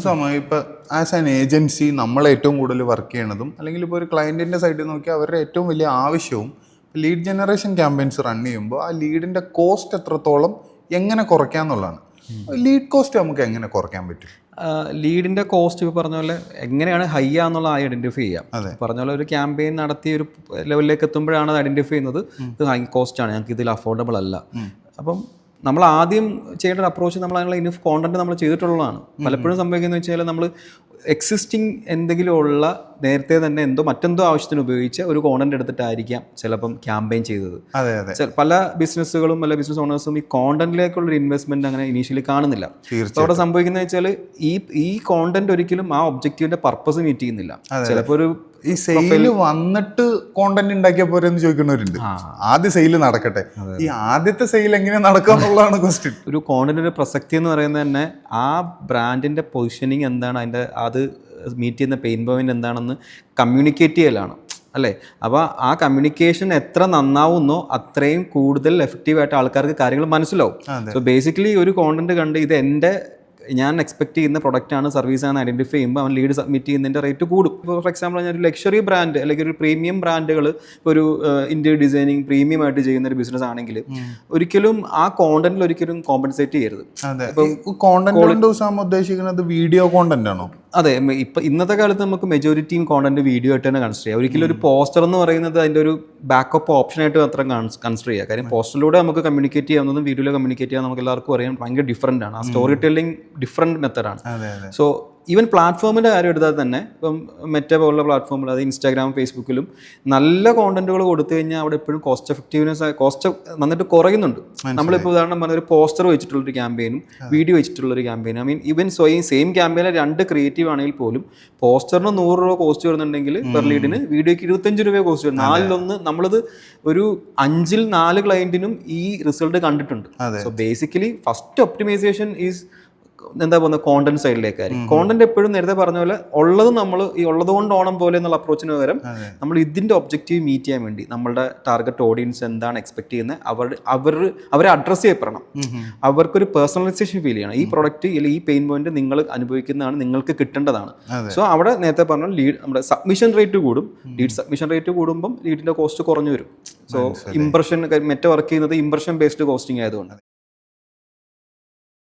സമയം ഇപ്പൊ as an agency നമ്മൾ ഏറ്റവും കൂടുതൽ വർക്ക് ചെയ്യണതും അല്ലെങ്കിൽ ഇപ്പോൾ ഒരു ക്ലയന്റിന്റെ സൈഡിൽ നോക്കി അവരുടെ ഏറ്റവും വലിയ ആവശ്യവും ലീഡ് ജനറേഷൻ ക്യാമ്പയിൻസ് റൺ ചെയ്യുമ്പോൾ ആ ലീഡിന്റെ കോസ്റ്റ് എത്രത്തോളം എങ്ങനെ കുറയ്ക്കാം എന്നുള്ളതാണ്. ലീഡ് കോസ്റ്റ് നമുക്ക് എങ്ങനെ കുറയ്ക്കാൻ പറ്റും? ലീഡിന്റെ കോസ്റ്റ് ഇപ്പോൾ പറഞ്ഞ പോലെ എങ്ങനെയാണ് ഹൈ ആന്നുള്ള ഐഡന്റിഫൈ ചെയ്യാം. പറഞ്ഞ പോലെ ഒരു ക്യാമ്പയിൻ നടത്തി ഒരു ലെവലിലേക്ക് എത്തുമ്പോഴാണ് അത് ഐഡന്റിഫൈ ചെയ്യുന്നത്. ഇത് ഹൈ കോസ്റ്റ് ആണ് ഞങ്ങൾക്ക് ഇതിൽ അഫോർഡബിൾ അല്ല അപ്പം നമ്മൾ ആദ്യം ചെയ്യേണ്ട ഒരു അപ്രോച്ച് നമ്മൾ അതിനുള്ള ഇനഫ് കോണ്ടന്റ് നമ്മൾ ചെയ്തിട്ടുള്ളതാണ്. പലപ്പോഴും സംഭവിക്കുന്നത് വെച്ചാൽ നമ്മൾ എക്സിസ്റ്റിംഗ് എന്തെങ്കിലും ഉള്ള നേരത്തെ തന്നെ എന്തോ മറ്റെന്തോ ആവശ്യത്തിന് ഉപയോഗിച്ച് ഒരു കോണ്ടന്റ് എടുത്തിട്ടായിരിക്കാം ചിലപ്പം ക്യാമ്പയിൻ ചെയ്തത്. അതെ അതെ. പല ബിസിനസ്സുകളും പല ബിസിനസ് ഓണേഴ്സും ഈ കോണ്ടന്റിലേക്കുള്ള ഒരു ഇൻവെസ്റ്റ്മെന്റ് അങ്ങനെ ഇനീഷ്യലി കാണുന്നില്ല. അവിടെ സംഭവിക്കുന്നത് വെച്ചാൽ ഈ ഈ കോണ്ടന്റ് ഒരിക്കലും ആ ഒബ്ജക്റ്റീവിന്റെ പർപ്പസ് മീറ്റ് ചെയ്യുന്നില്ല. ചിലപ്പോൾ ഒരു ഈ സെയിൽ വന്നിട്ട് കോണ്ടന്റ് ഉണ്ടാക്കിയ പോരെ എന്ന് ചോദിക്കുന്നവരുണ്ട്. ആദ്യ സെയിൽ നടക്കട്ടെ. ഈ ആദ്യത്തെ സെയിൽ എങ്ങനെ നടക്കുക എന്നുള്ളതാണ് ക്വസ്റ്റ്യൻ ഒരു കോണ്ടന്റിന്റെ പ്രസക്തി എന്ന് പറയുന്നത് തന്നെ ആ ബ്രാൻഡിന്റെ പൊസിഷനിങ് എന്താണ് അതിന്റെ അത് മീറ്റ് ചെയ്യുന്ന പെയിൻ പോയിന്റ് എന്താണെന്ന് കമ്മ്യൂണിക്കേറ്റ് ചെയ്യലാണ്. അല്ലേ? അപ്പോൾ ആ കമ്മ്യൂണിക്കേഷൻ എത്ര നന്നാവുന്നോ അത്രയും കൂടുതൽ എഫക്റ്റീവായിട്ട് ആൾക്കാർക്ക് കാര്യങ്ങൾ മനസ്സിലാവും. സോ ബേസിക്കലി ഒരു കോണ്ടന്റ് കണ്ട് ഇത് എന്റെ ഞാൻ എക്സ്പെക്ട് ചെയ്യുന്ന പ്രൊഡക്റ്റ് ആണ് സർവീസ് ആണ് ഐഡന്റിഫൈ ചെയ്യുമ്പോൾ അവൻ ലീഡ് സബ്മിറ്റ് ചെയ്യുന്നതിന്റെ റേറ്റ് കൂടും. ഇപ്പോൾ ഫോർ എക്സാമ്പിൾ ഞാൻ ഒരു ലക്ഷറി ബ്രാൻഡ് അല്ലെങ്കിൽ ഒരു പ്രീമിയം ബ്രാൻഡുകൾ ഒരു ഇന്ത്യൻ ഡിസൈനിങ് പ്രീമിയം ആയിട്ട് ചെയ്യുന്ന ഒരു ബിസിനസ് ആണെങ്കിൽ ഒരിക്കലും ആ കോണ്ടന്റിൽ ഒരിക്കലും കോമ്പൻസേറ്റ് ചെയ്യരുത്. കോണ്ടന്റ് ഉദ്ദേശിക്കുന്നത് വീഡിയോ കോണ്ടന്റ് ആണോ? അതെ ഇപ്പം ഇന്നത്തെ കാലത്ത് നമുക്ക് മെജോറിറ്റിയും കോണ്ടന്റ് വീഡിയോ ആയിട്ട് തന്നെ കൺസിഡർ ചെയ്യാം. ഒരിക്കലും ഒരു പോസ്റ്റർ എന്ന് പറയുന്നത് അതിന്റെ ഒരു ബാക്കപ്പ് ഓപ്ഷൻ ആയിട്ട് മാത്രം കൺസിഡർ ചെയ്യുക കാര്യം പോസ്റ്ററിലൂടെ നമുക്ക് കമ്മ്യൂണിക്കേറ്റ് ചെയ്യാവുന്നതും വീഡിയോയിൽ കമ്മ്യൂണിക്കേറ്റ് ചെയ്യാൻ നമുക്ക് എല്ലാവർക്കും അറിയാം. ഭയങ്കര ഡിഫറെന്റ് ആണ്. ആ സ്റ്റോറി ടെല്ലിംഗ് ഡിഫറെന്റ് മെത്തഡാണ് സോ ഈവൻ പ്ലാറ്റ്ഫോമിന്റെ കാര്യം എടുത്താൽ തന്നെ ഇപ്പം മെറ്റ പോലുള്ള പ്ലാറ്റ്ഫോമിൽ അത് ഇൻസ്റ്റാഗ്രാം ഫേസ്ബുക്കിലും നല്ല കോണ്ടന്റുകൾ കൊടുത്തു കഴിഞ്ഞാൽ അവിടെ എപ്പോഴും കോസ്റ്റ് എഫക്റ്റീവ്നെസ് കോസ്റ്റ് നന്നിട്ട് കുറയുന്നുണ്ട്. നമ്മളിപ്പോൾ ഉദാഹരണം പറഞ്ഞ ഒരു പോസ്റ്റർ വെച്ചിട്ടുള്ളൊരു ക്യാമ്പയിനും വീഡിയോ വെച്ചിട്ടുള്ളൊരു ക്യാമ്പയിനും ഐ മീൻ ഈവൻ സ്വയം സെയിം ക്യാമ്പയിനെ രണ്ട് ക്രിയേറ്റീവ് ആണെങ്കിൽ പോലും പോസ്റ്ററിന് നൂറ് രൂപ കോസ്റ്റ് വരുന്നുണ്ടെങ്കിൽ പെർ ലീഡിന് വീഡിയോയ്ക്ക് ഇരുപത്തഞ്ച് രൂപ കോസ്റ്റ് വരും. നാലിലൊന്ന് നമ്മളത് ഒരു അഞ്ചിൽ നാല് ക്ലയന്റിനും ഈ റിസൾട്ട് കണ്ടിട്ടുണ്ട്. So basically first optimization is എന്താ പറയുന്നത് കോണ്ടന്റ് സൈഡിലേക്കായിരിക്കും കോണ്ടന്റ് എപ്പോഴും നേരത്തെ പറഞ്ഞ പോലെ ഉള്ളത് നമ്മൾ ഈ ഉള്ളത് കൊണ്ട് ഓണം പോലെ എന്നുള്ള അപ്രോച്ചിന് പകരം നമ്മൾ ഇതിന്റെ ഒബ്ജക്റ്റീവ് മീറ്റ് ചെയ്യാൻ വേണ്ടി നമ്മളുടെ ടാർഗറ്റ് ഓഡിയൻസ് എന്താണ് എക്സ്പെക്ട് ചെയ്യുന്നത് അവർ അവർ അവരെ അഡ്രസ്സ് ചെയ്യപ്പെടണം. അവർക്കൊരു പേഴ്സണലൈസേഷൻ ഫീൽ ചെയ്യണം. ഈ പ്രൊഡക്റ്റ് അല്ലെങ്കിൽ ഈ പെയിൻ പോയിന്റ് നിങ്ങൾ അനുഭവിക്കുന്നതാണ് നിങ്ങൾക്ക് കിട്ടേണ്ടതാണ്. സോ അവിടെ നേരത്തെ പറഞ്ഞ ലീഡ് നമ്മുടെ സബ്മിഷൻ റേറ്റ് കൂടും. ലീഡ് സബ്മിഷൻ റേറ്റ് കൂടുമ്പം ലീഡിന്റെ കോസ്റ്റ് കുറഞ്ഞു വരും. സോ ഇംപ്രഷൻ മെറ്റ വർക്ക് ചെയ്യുന്നത് ഇംപ്രഷൻ ബേസ്ഡ് കോസ്റ്റിംഗ് ആയതുകൊണ്ട്